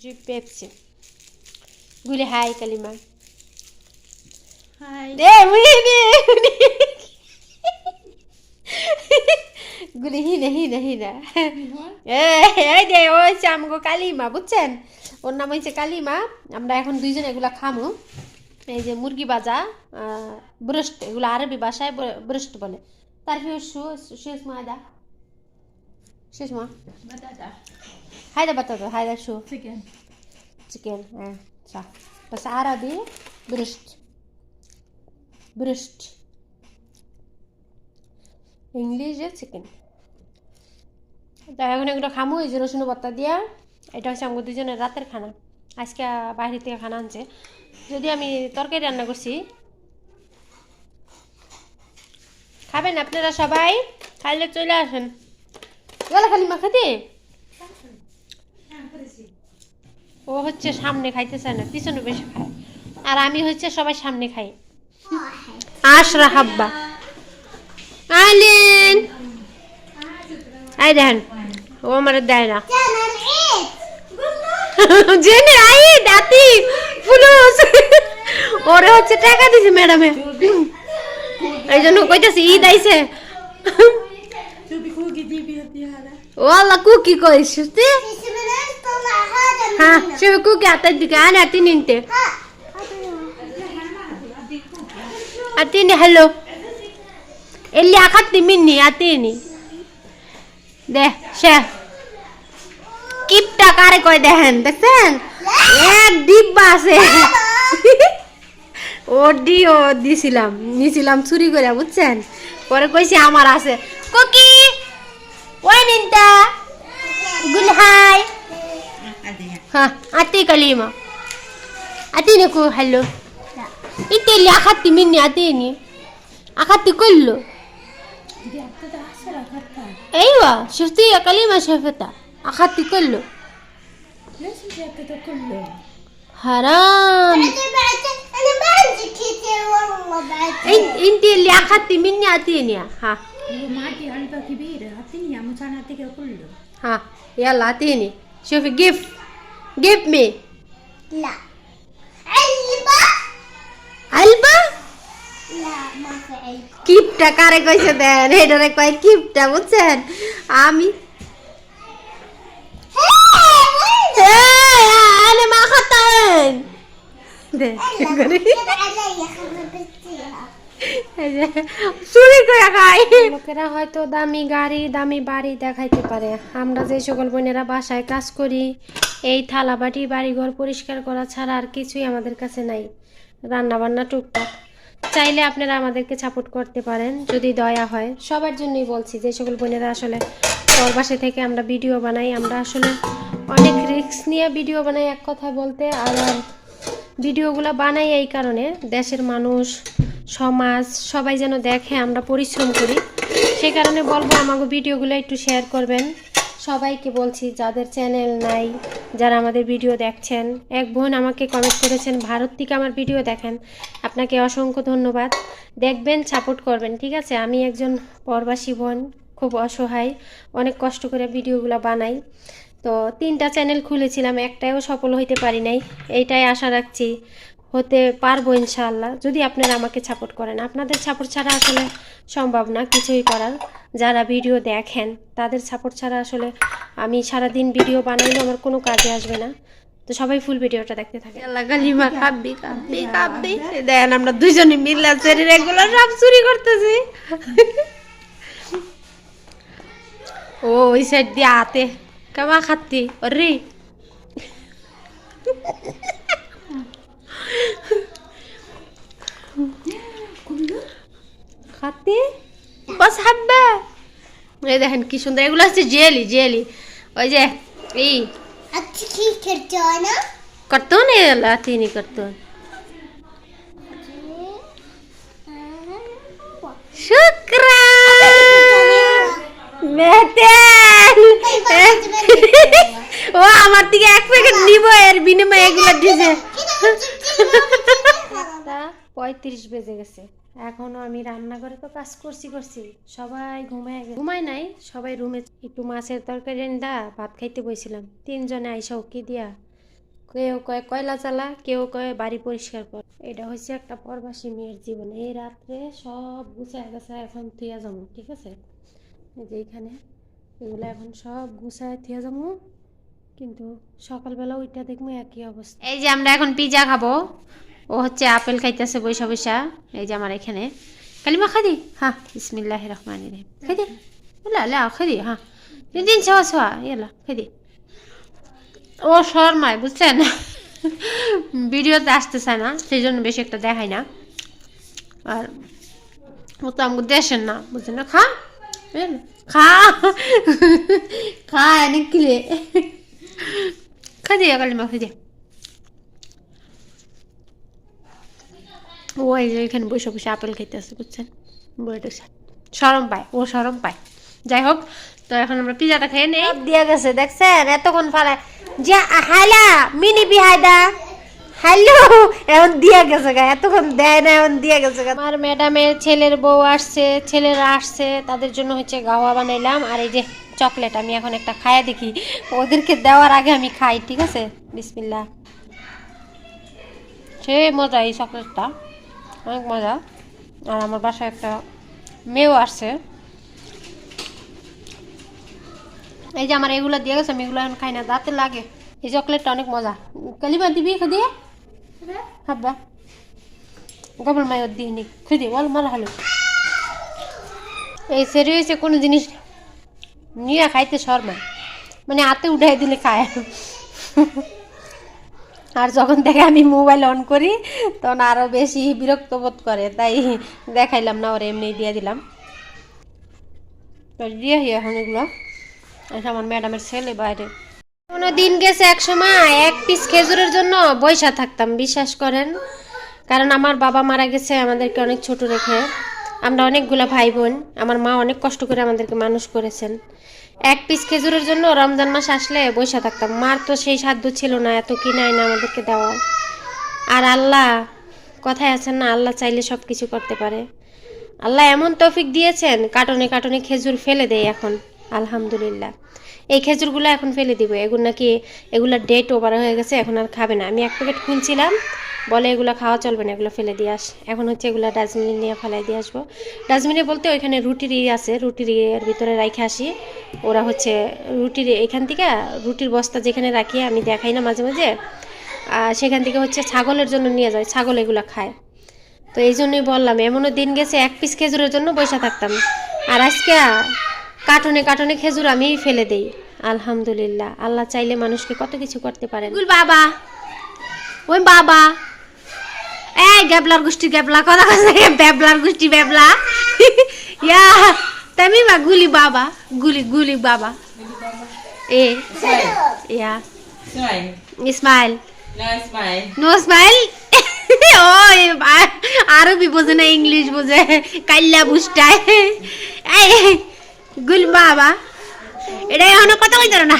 জি Pepsi. গুলি হাই কালিমা Hi. দে মুই দে গুলি হিনে হিনে হিনে। এই দে ও হচ্ছে আমগো কালিমা বুঝছেন? ওর নাম হচ্ছে কালিমা আমরা এখন দুইজন এগুলা খামু। এই যে মুরগি বাজা ব্রস্ট এগুলো আরবি ভাষায় ব্রস্ট বলে। তারপরে শু শেষ মাদা শেষ মা Batata. হায়দা বাতাদা হায়দা শু Chicken. chicken اه صح بس عربي برشت برشت ইংলিশে চিকেন তো এখন এগুলো খামো এই যে রসুন ভর্তা দিয়া এটা হচ্ছে আমাদের দুজনের রাতের খানা আজকে বাইরে থেকে খানা আনছে যদি আমি তরকারি রান্না করছি খাবেন আপনারা সবাই খাইলে চলে আসেন ও হচ্ছে সামনে খাইতে চায় না, পিছনে বেশি খায়। আর আমি হচ্ছে সবাই সামনে খাই। আশরা হাব্বা আলিন! আই দেখেন, ও আমার দেয় না। জেনে আই দাতি ফুলুস ওরে হচ্ছে টাকা দিছে ম্যাডামে। এই জন্য কইতাছি, ঈদ আইছে। والله كوكي كويس شفتي ها شوفي كوكي اعطيتك انا اعطيني انت اعطيني حلو اللي اخذت مني اعطيني ده شاف কিপটা কারে কয় দেখেন দেখছেন এক ডিব্বা আছে ও ডিও দিছিলাম নিছিলাম চুরি করে বুঝছেন পরে কইছে আমার আছে কুকি وين انت قول هاي ها اعطيك ليمه اعطيني كو حلو انت اللي اخذتي مني اعطيني اخذتي كله ايوه شفتي يا كليمه شفتها اخذتي كله ليش انت اخذتي كله حرام انا ما عندي كتير والله بعد انت انت اللي اخذت مني اعطيني ها هو معدي علبة كبيرة أعطيني إياها مشان أعطيك كله ها يلا اعطيني شوفي جيف جيف مي لا علبة علبه لا ما في علبة কিপটা কারে কইছে দেন এটারে কয় কিপটা বুঝছেন আমি انا ما اخذتهن দে করে علي خربتيها এই যে, চুরি করে খাই লোকেরা হয়তো দামি গাড়ি দামি বাড়ি দেখাইতে পারে আমরা যে সকল বোনেরা বাসায় কাজ করি এই থালা বাটি বাড়িঘর পরিষ্কার করা ছাড়া আর কিছুই আমাদের কাছে নাই রান্না বান্না টুকটাক চাইলে আপনারা আমাদেরকে সাপোর্ট করতে পারেন যদি দয়া হয় সবার জন্যই বলছি যে সকল বোনেরা আসলে পরবাসে থেকে আমরা ভিডিও বানাই আমরা আসলে রিস্ক নিয়ে ভিডিও বানাই এক কথা বলতে, আর ভিডিওগুলো বানাই এই কারণে। দেশের মানুষ, সমাজ, সবাই যেন দেখে আমরা পরিশ্রম করি। সেই কারণে বলব, আমাকে ভিডিওগুলো একটু শেয়ার করবেন। সবাইকে বলছি, যাদের চ্যানেল নাই, যারা আমাদের ভিডিও দেখছেন, এক বোন আমাকে কমেন্ট করেছেন, ভারত থেকে আমার ভিডিও দেখেন। আপনাকে অসংখ্য ধন্যবাদ। দেখবেন সাপোর্ট করবেন, ঠিক আছে? আমি একজন প্রবাসী বোন, খুব অসহায়, অনেক কষ্ট করে ভিডিওগুলো বানাই। তো তিনটা চ্যানেল খুলেছিলাম একটাও সফল হইতে পারি নাই এইটাই আশা রাখছি। হতে পারব ইনশাআল্লাহ যদি আপনারা আমাকে সাপোর্ট করেন। আপনাদের সাপোর্ট ছাড়া আসলে সম্ভব না কিছুই করার। যারা ভিডিও দেখেন তাদের সাপোর্ট ছাড়া আসলে আমি সারা দিন ভিডিও বানাইলে আমার কোনো কাজে আসবে না। তো সবাই ফুল ভিডিওটা দেখতে থাকে কালিমা কাব্বি কাব্বি কাব্বি দেন আমরা দুইজনে মিল্লা শরীর এগুলো সব চুরি করতেছি। ও ওই সাইড দিয়ে আতে Kamu akan di beri Khati Bas habba Ne de hanki şunda ya gülasın jeli. Jeli Oje İyi Akçı ki kertu ana? Ya la tini kertu Şut ও আমার থেকে এক প্যাকেট নিব এর বিনিময়ে এগুলো দিছে পঁয়ত্রিশ বেজে গেছে। এখনও আমি তো কাজ করছি করছি। সবাই ঘুমায় গেছে। ঘুমায় নাই সবাই রুমে একটু মাছের তরকারি দা ভাত খাইতে বইছিলাম। তিনজনে আইসা উকি দিয়া কেউ কয় কয়লা চালা কেউ কয় বাড়ি পরিষ্কার কর। এটা হচ্ছে একটা প্রবাসী মেয়ের জীবন। এই রাত্রে সব গুছায় গেছে এখন থুয়া যাব ঠিক আছে? যে এইখানে এগুলো এখন সব গুছায় থুয়া যাব। কিন্তু সকালবেলা ওইটা দেখব একই অবস্থা। এই যে আমরা এখন পিজা খাব। ও হচ্ছে আপেল খাইতেছে বৈশা বৈশা। এই যে আমার এখানে। কালিমা খাদি হ্যাঁ বিসমিল্লাহ রহমান রহিম। খাদি লা খাদি হ্যাঁ। দিন ছোয়া ছোয়া। ইয়ালা খাদি ও শর্মায়, বুঝছেন? ভিডিওতে আসতে চায় না সেই জন্য বেশি একটা দেখায় না। আর ও তো আমাকে দেশের না, বুঝছেন? না খা? খা খা এনে কিলে খাদি কালিমা খাদি ও এই যে এখানে বসে বসে আপেল খাইতেছে বুঝছেন বইটা সরম পায় ও সরম পায় যাই হোক তো এখন আমরা পিজাটা খেয়ে নেই দিয়ে গেছে দেখছেন এতক্ষণ ফালা যে হালা মিনি বিহাইদা হ্যালো, এখন দিয়ে গেছে গা, এতক্ষণ দেয় না, এখন দিয়ে গেছে গা। আমার ম্যাডামের ছেলের বউ আসছে, ছেলেরা আসছে, তাদের জন্য হচ্ছে গাওয়া বানাইলাম। আর এই যে চকলেট, আমি এখন একটা খায়া দেখি। ওদেরকে দেওয়ার আগে আমি খাই, ঠিক আছে? বিসমিল্লা সে মজা এই চকলেটটা। অনেক মজা। আর আমার বাসায় একটা মেয়েও আসছে। এই যে আমার এগুলো দিয়ে গেছে, আমি এগুলো এখন খাই না, দাঁতে লাগে। এই চকলেটটা অনেক মজা। কালিমা দিবি খাদিয়ে হাব্বা গবল মাই দিয়ে নি খুদি বল মালা হলো এই সেরি হয়েছে কোনো জিনিস নিয়ে খাইতে শর্মা মানে হাতে উঠাই দিলে খায় আর যখন দেখে আমি মোবাইল অন করি, তখন আরও বেশি বিরক্ত বোধ করে। তাই দেখাইলাম না, ওরা এমনি দিয়ে দিলাম। তো দিয়ে এখন এগুলো। আমার ম্যাডামের ছেলে বাইরে। কোনো দিন গেছে এক সময়, এক পিস খেজুরের জন্য বৈশা থাকতাম, বিশ্বাস করেন? কারণ আমার বাবা মারা গেছে আমাদেরকে অনেক ছোট রেখে। আমরা অনেকগুলা ভাই বোন আমার মা অনেক কষ্ট করে আমাদেরকে মানুষ করেছেন। এক পিস খেজুরের জন্য রমজান মাস আসলে বৈশা থাকতাম। মার তো সেই সাধ্য ছিল না, এত কিনাই না আমাদেরকে দেওয়া। আর আল্লাহ, কথায় আছেন না, আল্লাহ চাইলে সব কিছু করতে পারে। আল্লাহ এমন তৌফিক দিয়েছেন, কাটনে কাটনে খেজুর ফেলে দেয় এখন, আলহামদুলিল্লাহ। এই খেজুরগুলো এখন ফেলে দিব। এগুলো নাকি এগুলো ডেট ওভার হয়ে গেছে, এখন আর খাবে না। আমি এক প্যাকেট খুলছিলাম বলে এগুলো খাওয়া চলবে না, এগুলো ফেলে দিয়ে আস। এখন হচ্ছে এগুলো ডাস্টবিনে নিয়ে ফেলাই দিয়ে আসব। ডাস্টবিনে বলতে ওইখানে রুটির ইয়ে আছে, রুটির ইয়ের ভিতরে রাখে আসি। ওরা হচ্ছে রুটির এখান থেকে, রুটির বস্তা যেখানে রাখি, আমি দেখাই না মাঝে মাঝে। আর সেখান থেকে হচ্ছে ছাগলের জন্য নিয়ে যায়, ছাগল এগুলো খায়। তো এই জন্যই বললাম, এমনও দিন গেছে এক পিস খেজুরের জন্য বসে থাকতাম। আর আজকে কাটনে কাটনে খেজুর আমি ফেলে দেই। আলহামদুলিল্লাহ। আল্লাহ চাইলে মানুষকে কত কিছু করতে গুল বাবা। ওই বাবা। এই গ্যাবলার গোষ্ঠী গ্যাবলা, কথা কথা ব্যাবলার গোষ্ঠী ব্যাবলা। ইয়া তামি মা গুলি বাবা, গুলি গুলি বাবা। এ, ইয়া। Smile. Smile No smile. No smile ও আরবি বোঝে না, ইংলিশ বোঝে কাল্লা বুঝটায়। এই গুল বাবা। এটা এখনও কথা কইতার না?